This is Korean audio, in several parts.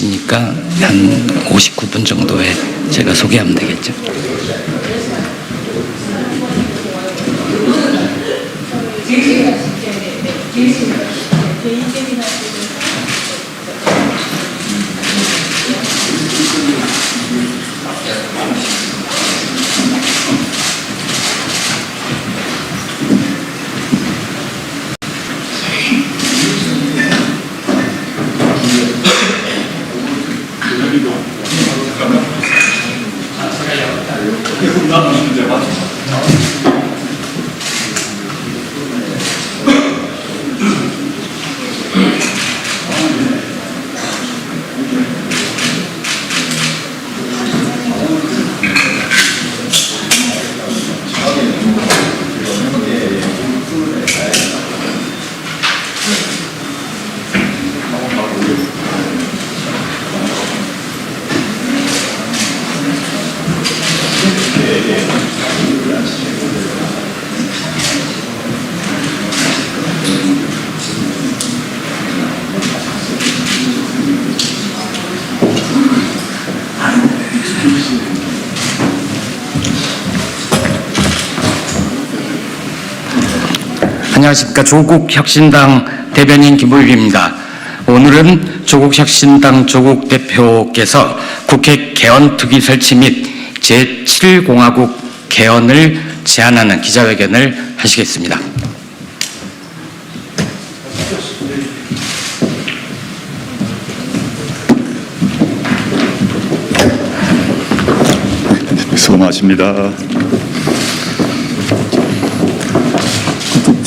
9시니까 한 59분 정도에 제가 소개하면 되겠죠. 예, 예. 안녕하십니까. 조국 혁신당 대변인 김보일입니다. 오늘은 조국 혁신당 조국 대표께서 국회 개헌 특위 설치 및 제7공화국 개헌을 제안하는 기자회견을 하시겠습니다. 수고 많으십니다.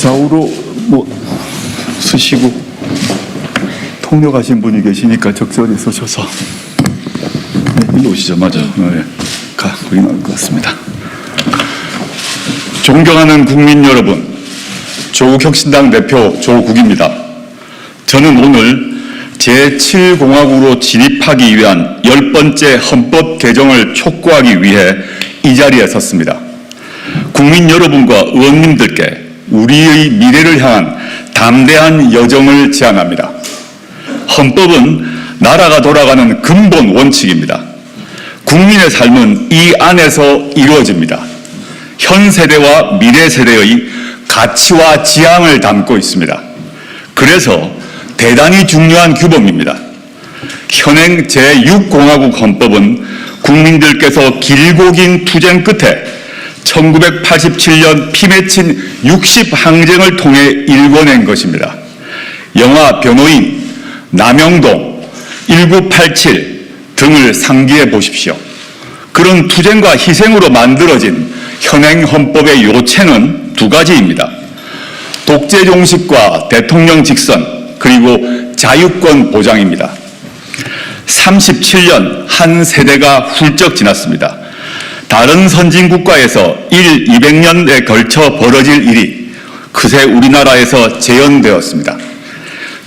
좌우로 뭐 쓰시고 통역하신 분이 계시니까 적절히 쓰셔서 네, 일로 오시죠. 맞아. 네. 가, 거기 나올 것 같습니다. 존경하는 국민 여러분, 조국혁신당 대표 조국입니다. 저는 오늘 제7공화국으로 진입하기 위한 열 번째 헌법 개정을 촉구하기 위해 이 자리에 섰습니다. 국민 여러분과 의원님들께 우리의 미래를 향한 담대한 여정을 제안합니다. 헌법은 나라가 돌아가는 근본 원칙입니다. 국민의 삶은 이 안에서 이루어집니다. 현 세대와 미래 세대의 가치와 지향을 담고 있습니다. 그래서 대단히 중요한 규범입니다. 현행 제6공화국 헌법은 국민들께서 길고 긴 투쟁 끝에 1987년 피 맺힌 60항쟁을 통해 일궈낸 것입니다. 영화 변호인, 남영동, 1987 등을 상기해 보십시오. 그런 투쟁과 희생으로 만들어진 현행 헌법의 요체는 두 가지입니다. 독재 종식과 대통령 직선, 그리고 자유권 보장입니다. 37년 한 세대가 훌쩍 지났습니다. 다른 선진 국가에서 1, 200년에 걸쳐 벌어질 일이 그새 우리나라에서 재현되었습니다.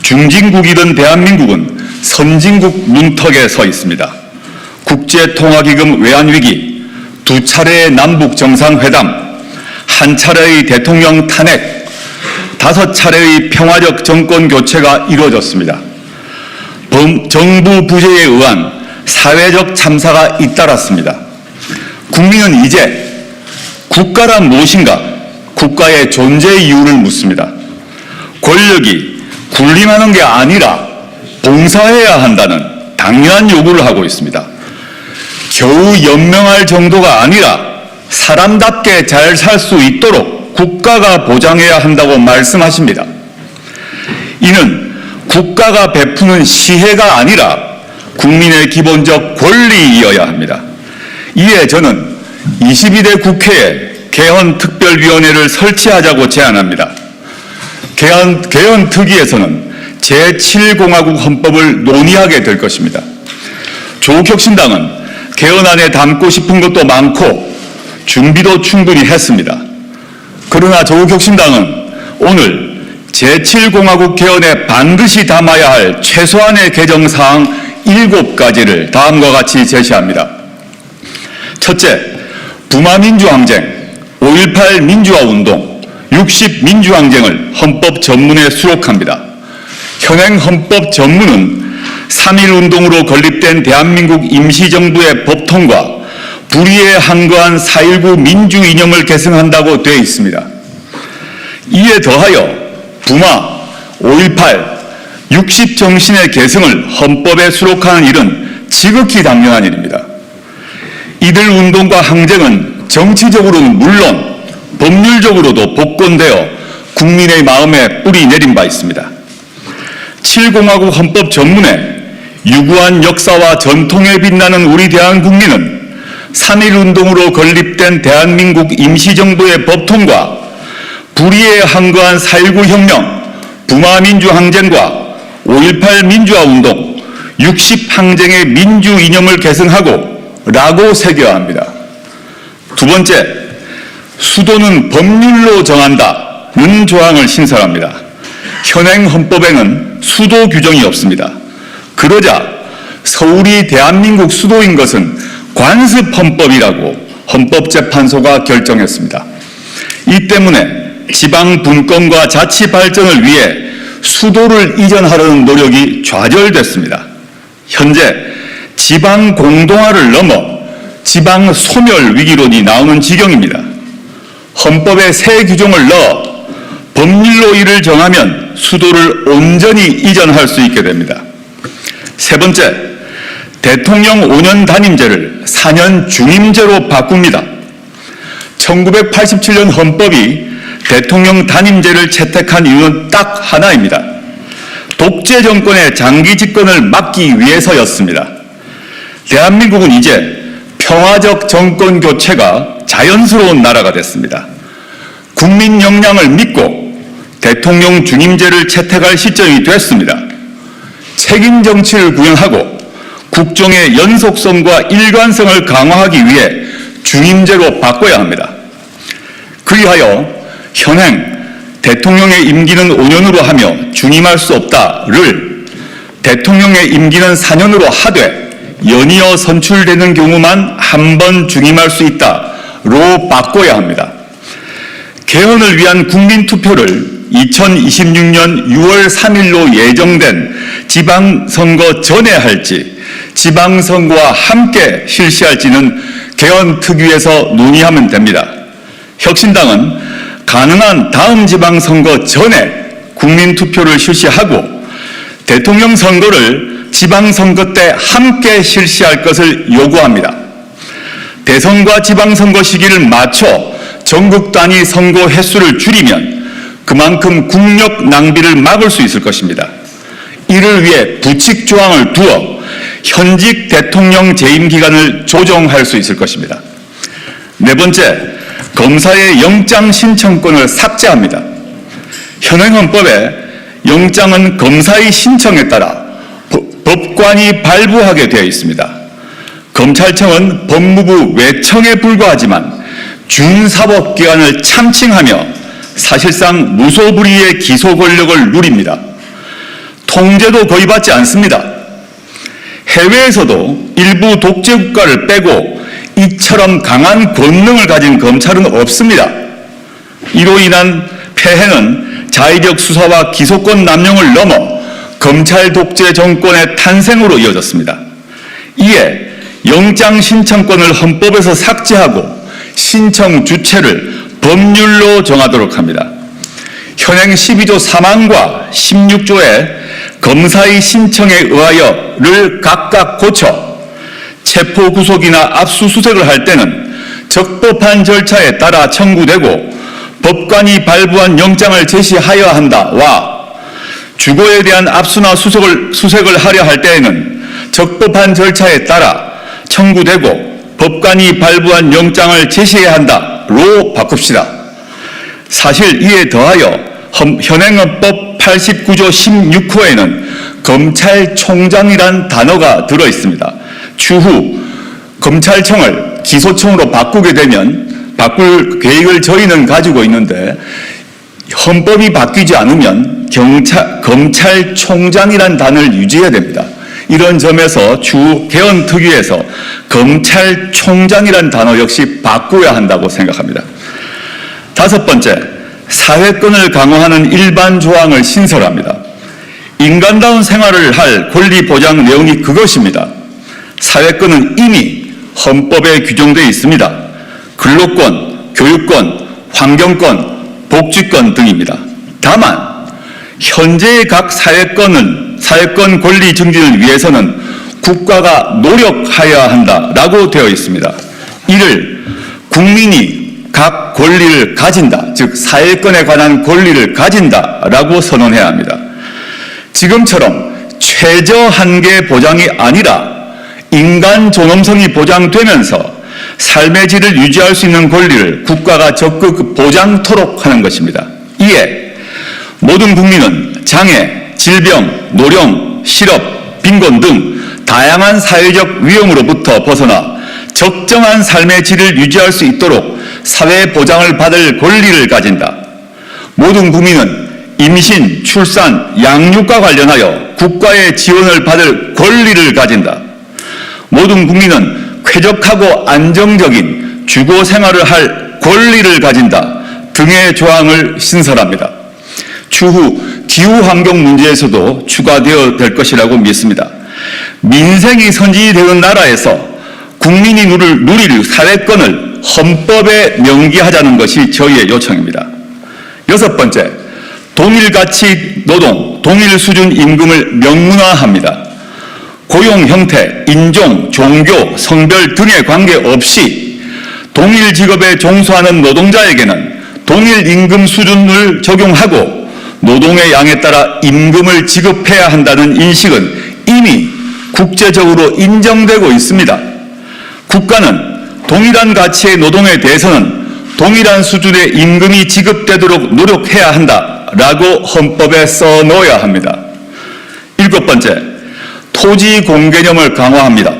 중진국이던 대한민국은 선진국 문턱에 서 있습니다. 국제통화기금 외환위기, 두 차례의 남북 정상회담, 한 차례의 대통령 탄핵, 다섯 차례의 평화적 정권 교체가 이루어졌습니다. 범- 정부 부재에 의한 사회적 참사가 잇따랐습니다. 국민은 이제 국가란 무엇인가? 국가의 존재 이유를 묻습니다. 권력이 군림하는 게 아니라 봉사해야 한다는 당연한 요구를 하고 있습니다. 겨우 연명할 정도가 아니라 사람답게 잘 살 수 있도록 국가가 보장해야 한다고 말씀하십니다. 이는 국가가 베푸는 시혜가 아니라 국민의 기본적 권리이어야 합니다. 이에 저는 22대 국회에 개헌특별위원회를 설치하자고 제안합니다. 개헌, 개헌 특위에서는 제7공화국 헌법을 논의하게 될 것입니다. 조국혁신당은 개헌안에 담고 싶은 것도 많고 준비도 충분히 했습니다. 그러나 조국혁신당은 오늘 제7공화국 개헌에 반드시 담아야 할 최소한의 개정사항 7가지를 다음과 같이 제시합니다. 첫째, 부마민주항쟁, 5.18 민주화운동, 60 민주항쟁을 헌법 전문에 수록합니다. 현행 헌법 전문은 3.1 운동으로 건립된 대한민국 임시정부의 법 통과 불의에 한거한 4.19 민주 이념을 계승한다고 되어 있습니다. 이에 더하여 부마, 5.18, 60 정신의 계승을 헌법에 수록하는 일은 지극히 당연한 일입니다. 이들 운동과 항쟁은 정치적으로는 물론 법률적으로도 복권되어 국민의 마음에 뿌리 내린 바 있습니다. 7공화국 헌법 전문에 유구한 역사와 전통에 빛나는 우리 대한국민은 3.1 운동으로 건립된 대한민국 임시정부의 법통과 불의에 한거한 4.19 혁명, 부마민주항쟁과 5.18 민주화운동, 60 항쟁의 민주 이념을 계승하고 라고 새겨야 합니다. 두 번째, 수도는 법률로 정한다는 조항을 신설합니다. 현행 헌법에는 수도 규정이 없습니다. 그러자 서울이 대한민국 수도인 것은 관습 헌법이라고 헌법재판소가 결정했습니다. 이 때문에 지방 분권과 자치 발전을 위해 수도를 이전하려는 노력이 좌절됐습니다. 현재 지방 공동화를 넘어 지방 소멸 위기론이 나오는 지경입니다. 헌법에 새 규정을 넣어 법률로 이를 정하면 수도를 온전히 이전할 수 있게 됩니다. 세 번째, 대통령 5년 단임제를 4년 중임제로 바꿉니다. 1987년 헌법이 대통령 단임제를 채택한 이유는 딱 하나입니다. 독재 정권의 장기 집권을 막기 위해서였습니다. 대한민국은 이제 평화적 정권 교체가 자연스러운 나라가 됐습니다. 국민 역량을 믿고 대통령 중임제를 채택할 시점이 됐습니다. 책임 정치를 구현하고 국정의 연속성과 일관성을 강화하기 위해 중임제로 바꿔야 합니다. 그리하여 현행 대통령의 임기는 5년으로 하며 중임할 수 없다를 대통령의 임기는 4년으로 하되 연이어 선출되는 경우만 한 번 중임할 수 있다로 바꿔야 합니다. 개헌을 위한 국민 투표를 2026년 6월 3일로 예정된 지방선거 전에 할지 지방선거와 함께 실시할지는 개헌 특위에서 논의하면 됩니다. 혁신당은 가능한 다음 지방선거 전에 국민투표를 실시하고 대통령 선거를 지방선거 때 함께 실시할 것을 요구합니다. 대선과 지방선거 시기를 맞춰 전국 단위 선거 횟수를 줄이면 그만큼 국력 낭비를 막을 수 있을 것입니다. 이를 위해 부칙 조항을 두어 현직 대통령 재임 기간을 조정할 수 있을 것입니다. 네 번째, 검사의 영장 신청권을 삭제합니다. 현행 헌법에 영장은 검사의 신청에 따라 법- 법관이 발부하게 되어 있습니다. 검찰청은 법무부 외청에 불과하지만 준사법기관을 참칭하며 사실상 무소불위의 기소 권력을 누립니다. 통제도 거의 받지 않습니다. 해외에서도 일부 독재 국가를 빼고 이처럼 강한 권능을 가진 검찰은 없습니다. 이로 인한 폐해는 자의적 수사와 기소권 남용을 넘어 검찰 독재 정권의 탄생으로 이어졌습니다. 이에 영장 신청권을 헌법에서 삭제하고 신청 주체를 법률로 정하도록 합니다. 현행 12조 3항과 16조에 검사의 신청에 의하여를 각각 고쳐 체포 구속이나 압수수색을 할 때는 적법한 절차에 따라 청구되고 법관이 발부한 영장을 제시하여야 한다와 주거에 대한 압수나 수색을, 수색을 하려 할 때에는 적법한 절차에 따라 청구되고 법관이 발부한 영장을 제시해야 한다로 바꿉시다. 사실 이에 더하여 헌- 현행헌법 89조 16호에는 검찰총장이란 단어가 들어 있습니다. 추후 검찰청을 기소청으로 바꾸게 되면 바꿀 계획을 저희는 가지고 있는데 헌법이 바뀌지 않으면 경찰, 검찰총장이란 단어를 유지해야 됩니다. 이런 점에서 주 개헌 특위에서 검찰총장이란 단어 역시 바꾸어야 한다고 생각합니다. 다섯 번째, 사회권을 강화하는 일반 조항을 신설합니다. 인간다운 생활을 할 권리 보장 내용이 그것입니다. 사회권은 이미 헌법에 규정되어 있습니다. 근로권, 교육권, 환경권, 복지권 등입니다. 다만 현재의 각 사회권은 사회권 권리 증진을 위해서는 국가가 노력하여야 한다라고 되어 있습니다. 이를 국민이 각 권리를 가진다, 즉 사회권에 관한 권리를 가진다라고 선언해야 합니다. 지금처럼 최저 한계 보장이 아니라 인간 존엄성이 보장되면서 삶의 질을 유지할 수 있는 권리를 국가가 적극 보장토록 하는 것입니다. 이에 모든 국민은 장애, 질병, 노령, 실업, 빈곤 등 다양한 사회적 위험으로부터 벗어나 적정한 삶의 질을 유지할 수 있도록 사회 보장을 받을 권리를 가진다. 모든 국민은 임신, 출산, 양육과 관련하여 국가의 지원을 받을 권리를 가진다. 모든 국민은 쾌적하고 안정적인 주거 생활을 할 권리를 가진다 등의 조항을 신설합니다. 추후 기후 환경 문제에서도 추가되어 될 것이라고 믿습니다. 민생이 선진되는 나라에서 국민이 누릴, 누릴 사회권을 헌법에 명기하자는 것이 저희의 요청입니다. 여섯 번째, 동일 가치 노동, 동일 수준 임금을 명문화합니다. 고용 형태, 인종, 종교, 성별 등에 관계없이 동일 직업에 종사하는 노동자에게는 동일 임금 수준을 적용하고 노동의 양에 따라 임금을 지급해야 한다는 인식은 이미 국제적으로 인정되고 있습니다. 국가는 동일한 가치의 노동에 대해서는 동일한 수준의 임금이 지급되도록 노력해야 한다라고 헌법에 써 놓아야 합니다. 일곱 번째, 토지 공개념을 강화합니다.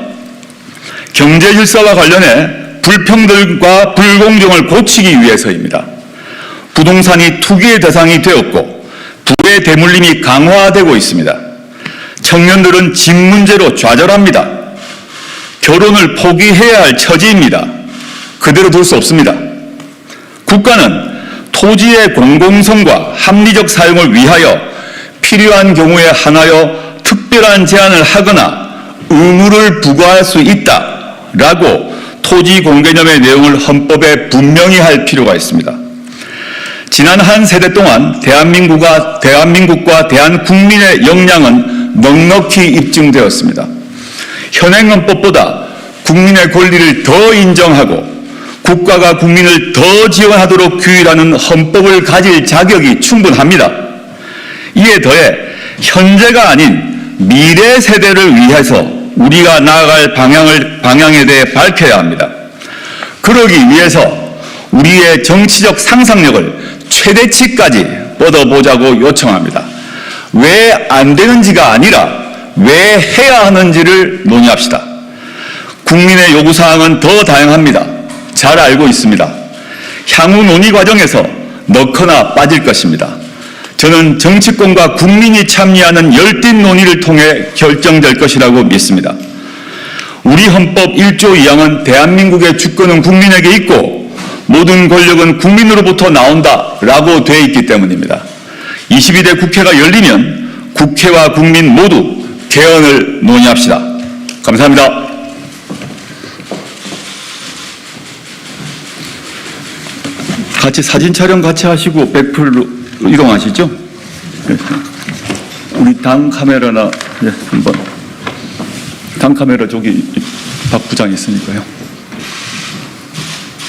경제 질서와 관련해 불평등과 불공정을 고치기 위해서입니다. 부동산이 투기의 대상이 되었고 부의 대물림이 강화되고 있습니다. 청년들은 집 문제로 좌절합니다. 결혼을 포기해야 할 처지입니다. 그대로 둘 수 없습니다. 국가는 토지의 공공성과 합리적 사용을 위하여 필요한 경우에 한하여 특별한 제한을 하거나 의무를 부과할 수 있다라고 토지 공개념의 내용을 헌법에 분명히 할 필요가 있습니다. 지난 한 세대 동안 대한민국과, 대한민국과 대한 국민의 역량은 넉넉히 입증되었습니다. 현행 헌법보다 국민의 권리를 더 인정하고 국가가 국민을 더 지원하도록 규율하는 헌법을 가질 자격이 충분합니다. 이에 더해 현재가 아닌 미래 세대를 위해서 우리가 나아갈 방향을, 방향에 대해 밝혀야 합니다. 그러기 위해서 우리의 정치적 상상력을 최대치까지 뻗어보자고 요청합니다. 왜 안 되는지가 아니라 왜 해야 하는지를 논의합시다. 국민의 요구사항은 더 다양합니다. 잘 알고 있습니다. 향후 논의 과정에서 넣거나 빠질 것입니다. 저는 정치권과 국민이 참여하는 열띤 논의를 통해 결정될 것이라고 믿습니다. 우리 헌법 1조 2항은 대한민국의 주권은 국민에게 있고 모든 권력은 국민으로부터 나온다 라고 되어 있기 때문입니다. 22대 국회가 열리면 국회와 국민 모두 개헌을 논의합시다. 감사합니다. 같이 사진 촬영 같이 하시고 백풀로 이동하시죠? 네. 우리 당 카메라나 네, 한번 당 카메라 저기 박 부장 있으니까요.